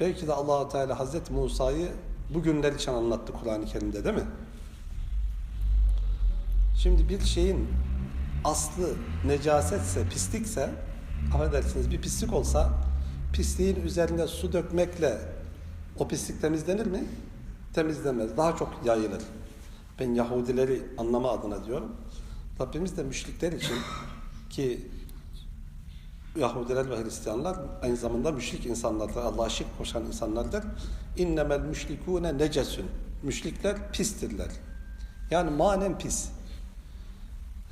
Belki de allah Teala Hazreti Musa'yı bugünler için anlattı Kur'an-ı Kerim'de değil mi? Şimdi bir şeyin aslı necasetse, pislikse, affedersiniz bir pislik olsa, pisliğin üzerine su dökmekle o pislik temizlenir mi? Temizlemez. Daha çok yayılır. Ben Yahudileri anlama adına diyorum. Rabbimiz de müşrikler için ki Yahudiler ve Hristiyanlar aynı zamanda müşrik insanlardır. Allah'a şirk koşan insanlardır. İnnemel müşrikûne necesun. Müşrikler pistirler. Yani manen pis.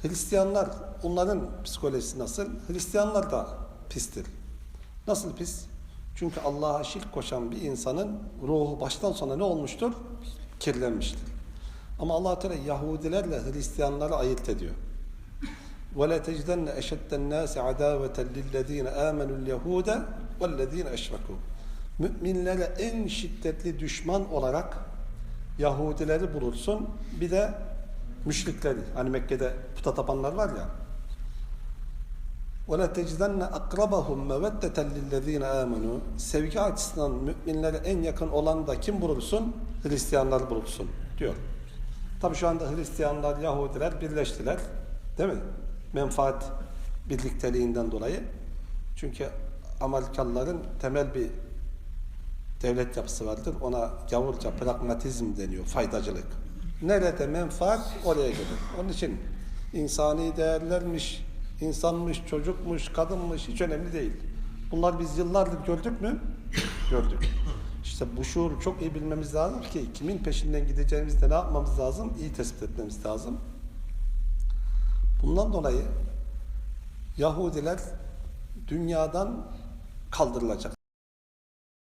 Hristiyanlar, onların psikolojisi nasıl? Hristiyanlar da pistir. Nasıl pis? Çünkü Allah'a şirk koşan bir insanın ruhu baştan sona ne olmuştur? Kirlenmiştir. Ama allah Teala Yahudilerle Hristiyanları ayırt ediyor. وَلَا تَجْدَنَّ اَشَدَّ النَّاسِ عَدَاوَةً لِلَّذ۪ينَ آمَنُوا الْيَهُودَ وَالَّذ۪ينَ اَشْرَكُوا Müminlere en şiddetli düşman olarak Yahudileri bulursun. Bir de müşrikleri. Hani Mekke'de puta tapanlar var ya. وَلَا تَجْدَنَّ أَقْرَبَهُمْ مَوَدَّةً لِلَّذ۪ينَ آمَنُوا Sevgi açısından müminlere en yakın olan da kim bulursun? Hristiyanlar bulursun diyor. Tabi şu anda Hristiyanlar, Yahudiler birleştiler. Değil mi? Menfaat birlikteliğinden dolayı. Çünkü Amerikalıların temel bir devlet yapısı vardır. Ona gavurca pragmatizm deniyor, faydacılık. Nerede menfaat oraya gelir. Onun için insani değerlermiş, insanmış, çocukmuş, kadınmış hiç önemli değil. Bunlar biz yıllardır gördük mü? Gördük. İşte bu şuuru çok iyi bilmemiz lazım ki kimin peşinden gideceğimizde ne yapmamız lazım? İyi tespit etmemiz lazım. Bundan dolayı Yahudiler dünyadan kaldırılacak.